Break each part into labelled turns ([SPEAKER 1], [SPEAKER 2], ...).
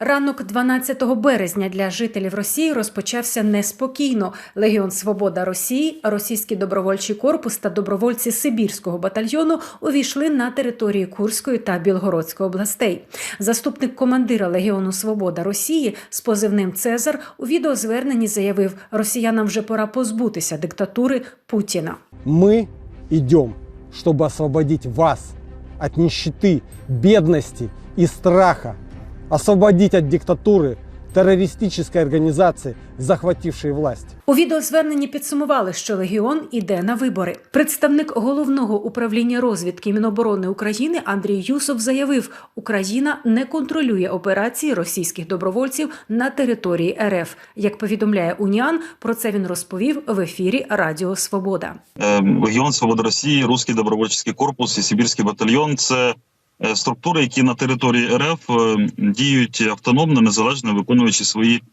[SPEAKER 1] Ранок 12 березня для жителів Росії розпочався неспокійно. Легіон Свобода Росії, російський добровольчий корпус та добровольці Сибірського батальйону увійшли на території Курської та Білгородської областей. Заступник командира Легіону Свобода Росії з позивним Цезар у відеозверненні заявив: росіянам вже пора позбутися диктатури Путіна.
[SPEAKER 2] Мы идем, чтобы освободить вас от нищеты, бедности и страха, освободить от диктатуры террористической организации, захватившей власть.
[SPEAKER 1] У відеозверненні підсумували, що легіон іде на вибори. Представник головного управління розвідки Міноборони України Андрій Юсов заявив, Україна не контролює операції російських добровольців на території РФ. Як повідомляє Уніан, про це він розповів в ефірі Радіо Свобода.
[SPEAKER 3] Е, Легіон Свобода Росії, Руський добровольчий корпус і Сибірський батальйон це структури, які на території РФ е, діють автономно, незалежно виконуючи свої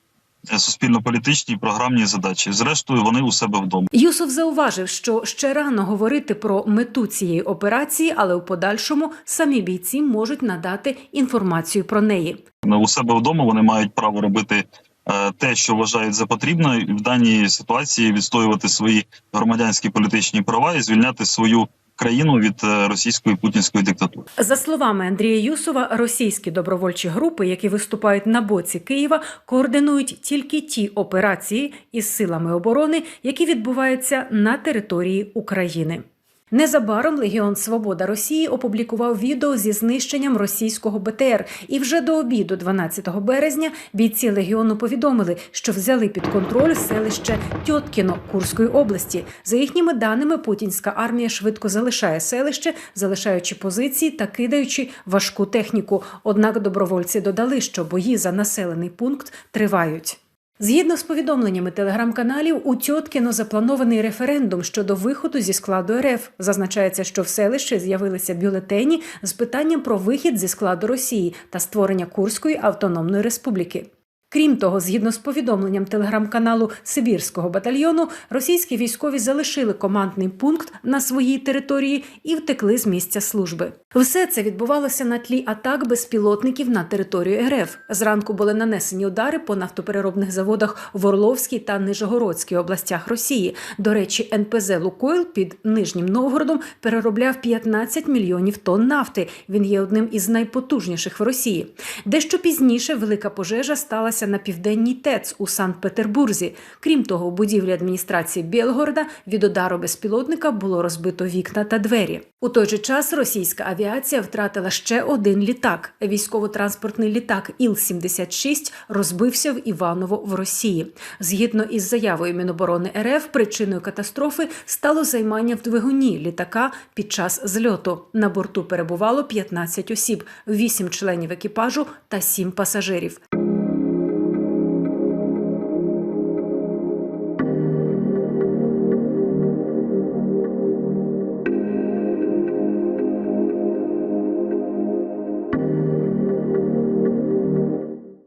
[SPEAKER 3] е, суспільно-політичні програмні задачі. Зрештою, вони у себе вдома.
[SPEAKER 1] Юсов зауважив, що ще рано говорити про мету цієї операції, але у подальшому самі бійці можуть надати інформацію про неї.
[SPEAKER 3] у себе вдома вони мають право робити е, те, що вважають за потрібне, і в даній ситуації відстоювати свої громадянські політичні права і звільняти свою країну від е, російської путінської диктатури.
[SPEAKER 1] За словами Андрія Юсова, російські добровольчі групи, які виступають на боці Києва, координують тільки ті операції із силами оборони, які відбуваються на території України. Незабаром Легіон Свобода Росії опублікував відео зі знищенням російського БТР. І вже до обіду, 12 березня, бійці легіону повідомили, що взяли під контроль селище Тьоткіно Курської області. За їхніми даними, путінська армія швидко залишає селище, залишаючи позиції та кидаючи важку техніку. Однак добровольці додали, що бої за населений пункт тривають. Згідно з повідомленнями телеграм-каналів, у Тьоткіно запланований референдум щодо виходу зі складу РФ. Зазначається, що в селищі з'явилися бюлетені з питанням про вихід зі складу Росії та створення Курської автономної республіки. Крім того, згідно з повідомленням телеграм-каналу Сибірського батальйону, російські військові залишили командний пункт на своїй території і втекли з місця служби. Все це відбувалося на тлі атак безпілотників на територію РФ. Зранку були нанесені удари по нафтопереробних заводах в Орловській та Нижегородській областях Росії. До речі, НПЗ Лукойл під Нижнім Новгородом переробляв 15 мільйонів тонн нафти. Він є одним із найпотужніших в Росії. Дещо пізніше велика пожежа сталася на південній ТЕЦ у Санкт-Петербурзі. Крім того, у будівлі адміністрації Білгорода від удару безпілотника було розбито вікна та двері. У той же час російська авіація втратила ще один літак. Військово-транспортний літак Іл-76 розбився в Іваново в Росії. Згідно із заявою Міноборони РФ, причиною катастрофи стало займання в двигуні літака під час зльоту. На борту перебувало 15 осіб, 8 членів екіпажу та 7 пасажирів.